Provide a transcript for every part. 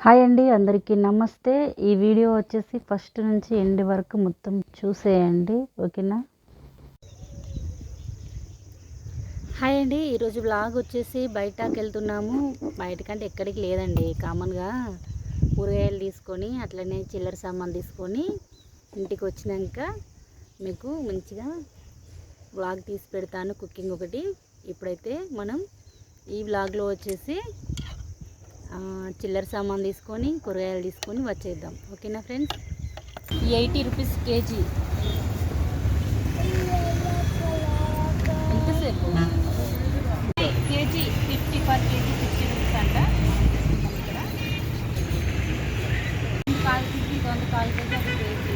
Hi అండి అందరికీ నమస్తే. ఈ వీడియో వచ్చేసి ఫస్ట్ నుంచి ఎండ్ వరకు మొత్తం చూసేయండి ఓకేనా? హాయ్ అండి ఈరోజు బ్లాగ్ వచ్చేసి బయటకు వెళ్తున్నాము. బయటకంటే ఎక్కడికి లేదండి కామన్గా కూరగాయలు తీసుకొని అట్లనే చిల్లర సామాన్ తీసుకొని ఇంటికి వచ్చినాక మీకు మంచిగా వ్లాగ్ తీసి పెడతాను కుకింగ్ ఒకటి. ఇప్పుడైతే మనం ఈ వ్లాగ్లో వచ్చేసి చిల్లర సామాన్ తీసుకొని కూరగాయలు తీసుకొని వచ్చేద్దాం ఓకేనా ఫ్రెండ్స్ ఎయిటీ రూపీస్ కేజీ ఎంతసేపు KG fifty per KG fifty rupees అంట ఇక్కడ కాల్ కేజీ ఇది ಒಂದು కాల్ కేజీ అది కేజీ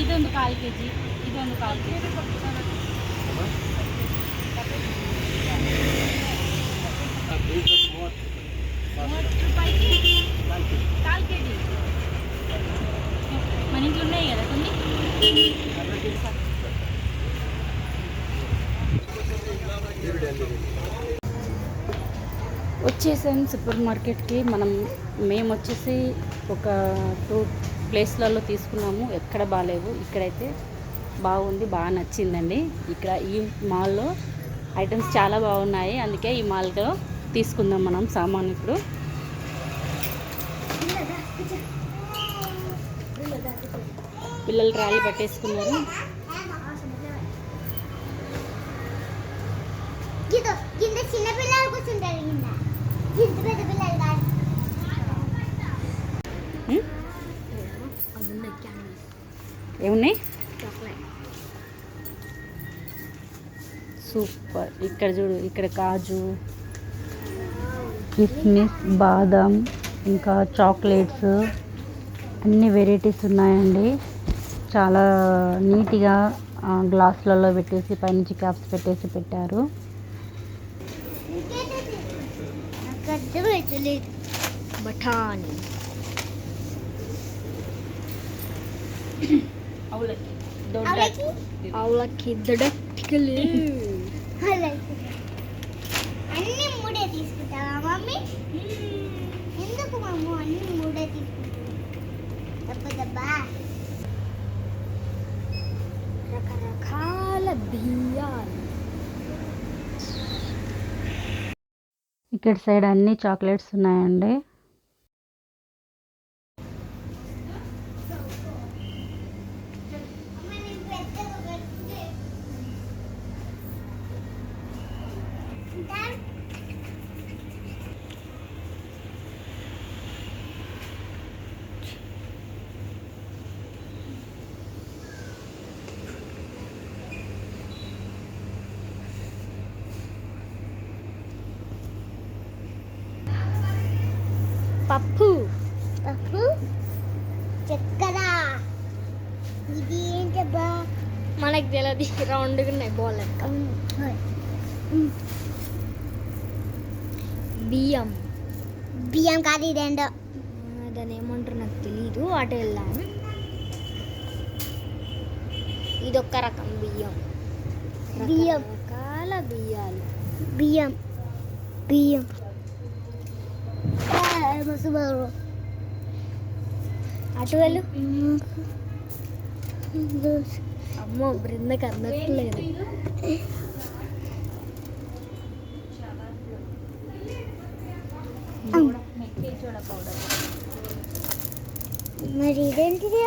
ಇದೊಂದು ಕಾಲು ಕೆ ಜಿ ಇದೊಂದು ಕಾಲು ಕೆ ಜಿ వచ్చేసాం సూపర్ మార్కెట్కి మనం మేము వచ్చేసి ఒక టూ ప్లేస్లలో తీసుకున్నాము. ఎక్కడ బాగాలేవు ఇక్కడైతే బాగుంది బాగా నచ్చిందండి. ఇక్కడ ఈ మాల్లో ఐటమ్స్ చాలా బాగున్నాయి. అందుకే ఈ మాల్లో తీసుకుందాం మనం సామాన్ ఇప్పుడు. పిల్లలు ర్యాలీ పట్టేసుకున్నారు గిదో కింద చిన్న పిల్లలు కూర్చుంటారు కింద కింద పెద్ద పిల్లలు కాదు ఉం? ఏమున్నాయి సూపర్. ఇక్కడ చూడు ఇక్కడ కాజు కిస్మిస్ బాదం ఇంకా చాక్లెట్స్ అన్ని వెరైటీస్ ఉన్నాయండి. చాలా నీట్గా గ్లాసులలో పెట్టేసి పైనుంచి క్యాప్స్ పెట్టేసి పెట్టారు. బఠానీ. అవలకి. దడటికలు అవలకి. అన్ని మూడే తీసుకుంటావా మమ్మీ? ఎందుకు మమ్మ అన్ని మూడే తీసుకుంటావా? రకరకాల బియ్యాలు. ఇక్కడ సైడ్ అన్ని చాక్లెట్స్ ఉన్నాయండి అమ్మ నేను పెద్దగా పెట్టుకుంటే ఉంటాను పప్పు. పప్పు? చక్కెర ఇది ఏంటబ్బా మనకు తెలియదు రౌండ్గా ఉన్నాయి బాల్ లెక్క. బియ్యం. బియ్యం కాదు ఇదేంటో ఆ, దాన్ని ఏమంటారు నాకు తెలీదు. అటు వెళ్ళాము ఇది ఒక్క రకం బియ్యం. బియ్యం. రకాల బియ్యాలు. బియ్యం. బియ్యం. మస్తు బాగు అటు వెళ్ళు. అమ్మో బృందకి అందట్లేదు. మరి ఇదేంటిది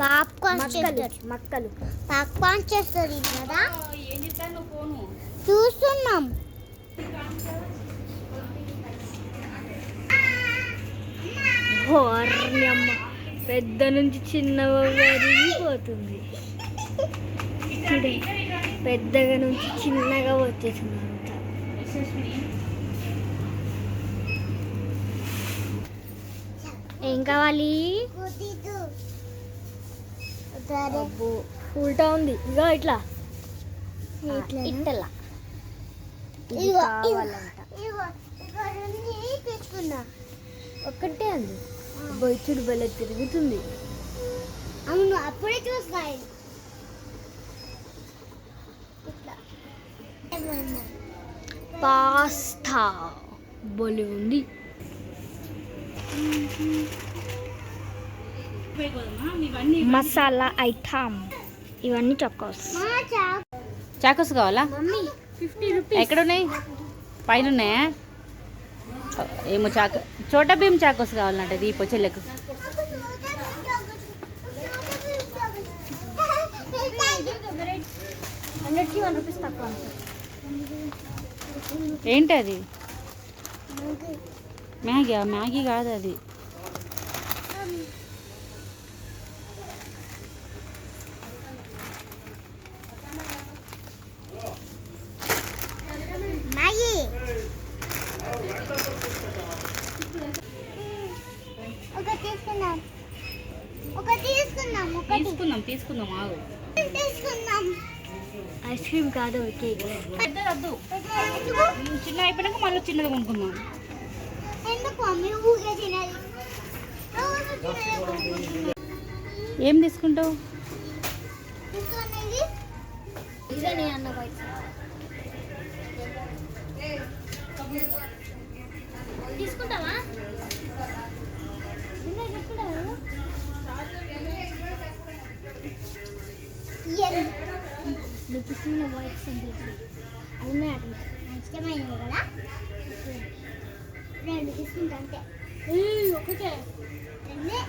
పాప్కార్న్ మక్కలు చేస్తారు. మక్కలు. పాప్కార్న్ చేస్తారు కదా చూస్తున్నాం. హోర్ని అమ్మ పెద్ద నుంచి చిన్న పెరిగిపోతుంది చూడే పెద్దగా నుంచి చిన్నగా వచ్చేసింది అంతా ఏం కావాలి ఉల్టా ఉంది ఇగో ఇట్లా ఇట్లా కావాలంట ఒక్కటే అంది బొచ్చుడు బలే తిరుగుతుంది. అవును అప్పుడే చూస్తాయి. పాస్తా బొలి ఉంది. మసాలా ఐటమ్. ఇవన్నీ చొక్కోస్ మా చాకు చాకోస్ కావాలా? ఎక్కడ ఉన్నాయి పైన ఉన్నాయా ఏమో చాకు. చోటా భీమ్ చాకోస్ కావాలంట దీపో చెల్లెకు. ఏంటది? ఏంటి అది మ్యాగీ మ్యాగీ కాదు అది మ్యాగీ ఒకటి తీసుకుందాం ఒకటి తీసుకుందాం ఒకటి తీసుకుందాం ఆగు. ఐస్ క్రీమ్ కాదు కేక్ పెద్దది వద్దు. చిన్న అయిపోయినాక మళ్ళీ చిన్నది కొనుక్కుందాం. ఏం తీసుకుంటావు? అన్న చిన్న వైట్ సింగిల్ అవునా ఇష్టమైనది కదా? రెండు తీసుకుంటా అంతే. ఒకటే. రెండే.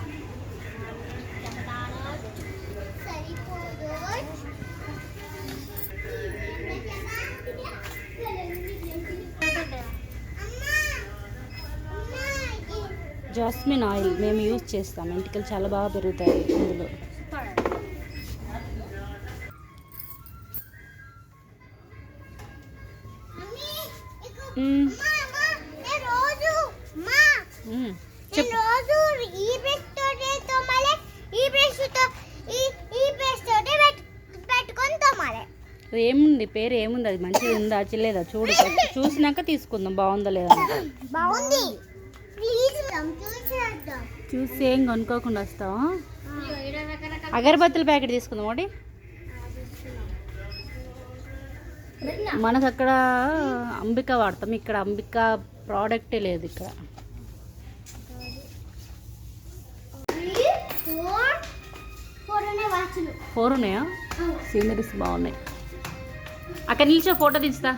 జాస్మిన్ ఆయిల్ మేము యూజ్ చేస్తాం. ఎంటికలు చాలా బాగా పెరుగుతాయి ఇందులో. ఏముంది? పేరు ఏముంది? అది మంచిగా ఉందా చిల్లేదా? చూడు చూసినాక తీసుకుందాం. బాగుందా లేదా. బాగుంది. చూసి ఏం కొనుక్కోకుండా వస్తావా? అగరబత్తుల ప్యాకెట్ తీసుకుందాం ఒకటి. మనకు అక్కడ అంబిక వాడతాం. ఇక్కడ అంబిక ప్రోడక్టే లేదు ఇక్కడ. ఫోర్ ఫోర్ ఉన్నాయా? సీనరీస్ బాగున్నాయి. అక్కడ నిలిచో ఫోటో తీస్తా.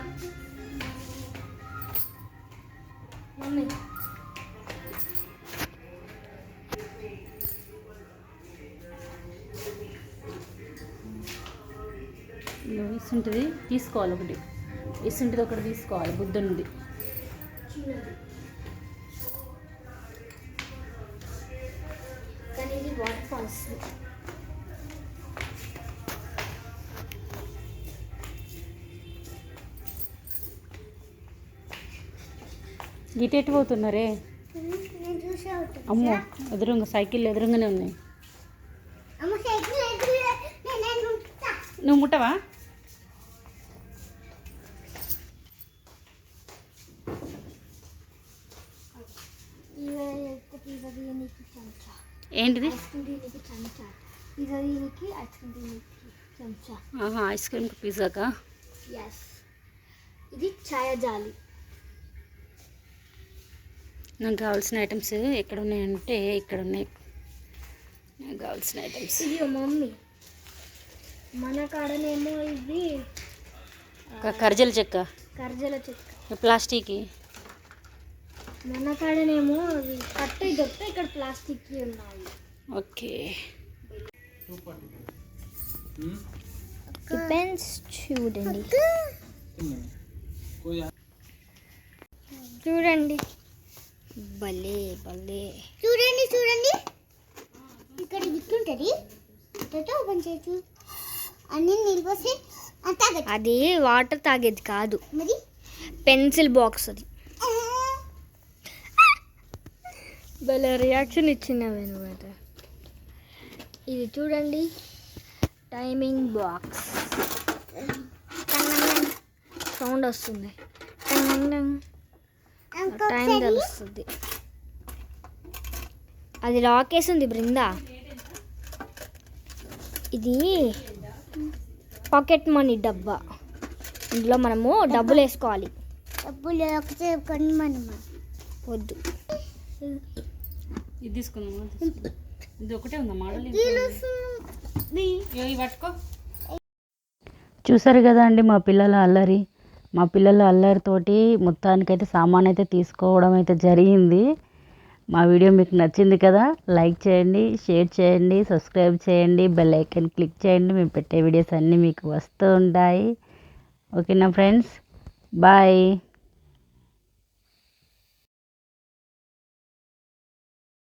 ఇసుంటిది తీసుకోవాలి ఒకటి. ఇసుంటిది ఒకటి తీసుకోవాలి బుద్ధునిది. కానీ ఇది వాటర్ ఫాల్స్ గిట్ ఎటు పోతున్నారే? అమ్మో ఎదురుగా సైకిల్ ఎదురుగానే ఉన్నాయి. నువ్వు ముట్టవా? చెంచా. ఆహా ఐస్ క్రీమ్ పిజ్జాకా ఇది ఛాయ జాలి. నాకు కావాల్సిన ఐటమ్స్ ఎక్కడ ఉన్నాయంటే ఇక్కడ ఉన్నాయి. నాకు కావాల్సిన ఐటమ్స్ ఇది మమ్మీ. మన కాడనేమో ఇది కర్జల చెక్క. కర్జల చెక్క. ప్లాస్టిక్ మన కాడనేమో అవి కట్టే దొరికితే ఇక్కడ ప్లాస్టిక్ ఉన్నాయి. ఓకే. పెన్స్ చూడండి. చూడండి. భలే భలే. చూడండి చూడండి. ఇక్కడ ఇట్లా ఓపెన్ చేయొచ్చు. అన్ని నిలిపోసి అంతా అది వాటర్ తాగేది కాదు. మరి? పెన్సిల్ బాక్స్ అది. భలే రియాక్షన్ ఇచ్చినావు అనమాట. ఇది చూడండి. టైమింగ్ బాక్స్ సౌండ్ వస్తుంది. టైం తెలుస్తుంది. అది లాకేసి ఉంది బృందా. ఇది పాకెట్ మనీ డబ్బా. ఇందులో మనము డబ్బులు వేసుకోవాలి. డబ్బులు వద్దు. ఇది తీసుకుందాం ఇది ఒకటే ఉందా? మోడల్ ఇవి పట్టుకో. చూసారు కదా అండి మా పిల్లల అల్లరి? మా పిల్లల అల్లరితోటి మొత్తానికైతే సామాన్ అయితే తీసుకోవడం అయితే జరిగింది. మా వీడియో మీకు నచ్చింది కదా లైక్ చేయండి షేర్ చేయండి సబ్స్క్రైబ్ చేయండి బెల్ ఐకాన్ క్లిక్ చేయండి. మేము పెట్టే వీడియోస్ అన్నీ మీకు వస్తూ ఉంటాయి. ఓకేనా ఫ్రెండ్స్? బాయ్.